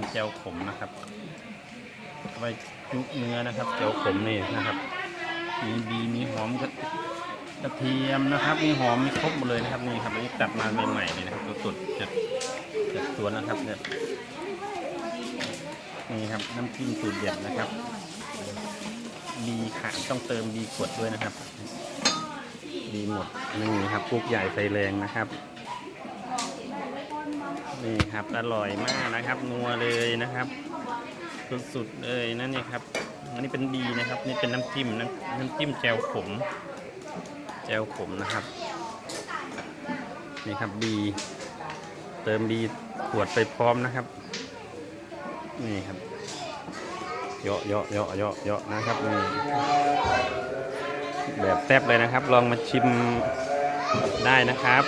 ำเจียวขมนะครับไว้จุเนื้อนะครับเจียวขมนี่นะครับ มีบีมีหอมกระกระเทียมนะครับ มีหอมมีครบหมดเลยนะครับนี่ครับอันนี้ตัดมาใหม่ๆเลยนะครับสดๆจากจากสวนนะครับเนี่ยนี่ครับน้ำจิ้มสูตรเด็ดนะครับบีขาดต้องเติมบีขวดด้วยนะครับ ดีหมดนี่ครับกุ๊กใหญ่ไฟแรงนะครับ นี่ครับอร่อยมากนะครับ นัวเลยนะครับ สุดๆเลยนะนี่ครับอันนี้เป็นบีนะครับ นี่เป็นน้ำจิ้มน้ำน้ำจิ้มแจ่วขมแจ่วขมนะครับนี่ครับบีเติมบีขวดไปพร้อมนะครับ นี่ครับเยาะเยาะเยาะเยาะเยาะนะครับนี่แบบแซ่บเลยนะครับ ลองมาชิมได้นะครับ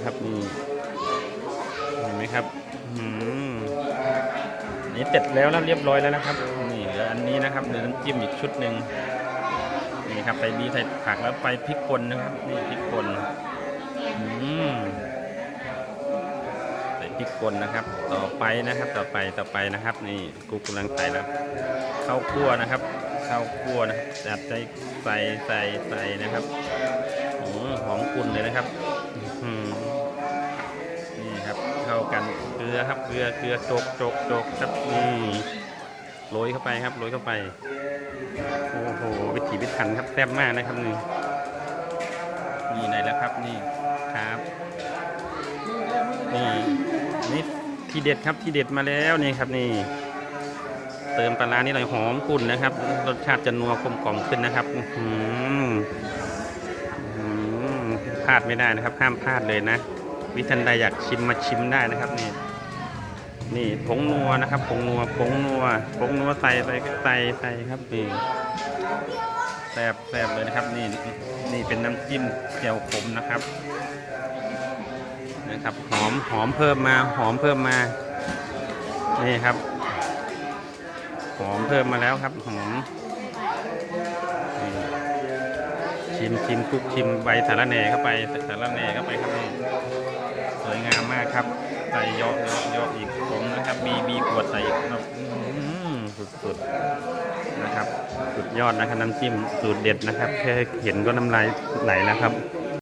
นะครับนี่เห็นไหมครับอืมนี่เสร็จแล้วแล้วเรียบร้อยแล้วนะครับนี่เหลืออันนี้นะครับเหลือน้ำจิ้มอีกชุดหนึ่งนี่ครับใส่บีใส่ผักแล้วไปพริกป่นนะครับนี่พริกป่นอืมใส่พริกป่นนะครับ ต่อไปนะครับต่อไปต่อไปนะครับ นี่กูกำลังใส่แล้วข้าวคั่วนะครับข้าวคั่วนะจับจัดใส่ใส่ใส่ใส่นะครับโอ้หอมกุ่นเลยนะครับ อื้อ เกลือครับ เกลือ เกลือโจกโจกโจกครับนี่โรยเข้าไปครับโรยเข้าไป โอ้โหวิถีพิถันครับแซ่บมากนะครับนี่นี่ไหนแล้วครับนี่ครับ นี่นี่ทีเด็ดครับทีเด็ดมาแล้วนี่ครับนี่ เติมปลาร้านี่หน่อยหอมกุ่นนะครับ รสชาติจะนัวกลมกล่อมขึ้นนะครับอืมพลาดไม่ได้นะครับ ห้ามพลาดเลยนะ วิทันใดอยากชิมมาชิมได้นะครับนี่ นี่ผงนัวนะครับผงนัวผงนัวผงนัวใส่ใส่ใส่ใส่ครับนี่แซ่บแซ่บเลยนะครับ นี่นี่เป็นน้ำจิ้มเจียวขมนะครับนะครับหอมหอมเพิ่มมาหอมเพิ่มมานี่ครับ หอมเพิ่มมาแล้วครับหอมชิมชิมคลุกชิมใบสารแหน่เข้าไปสารแหน่เข้าไปครับนี่สวยงามมากครับใส่เยอะเยอะเยอะอีก มีมีขวดใส่ครับสุดสุดๆนะครับ สุดยอดนะครับน้ำจิ้มสูตรเด็ดนะครับแค่เห็นก็น้ำลายไหลแล้วครับ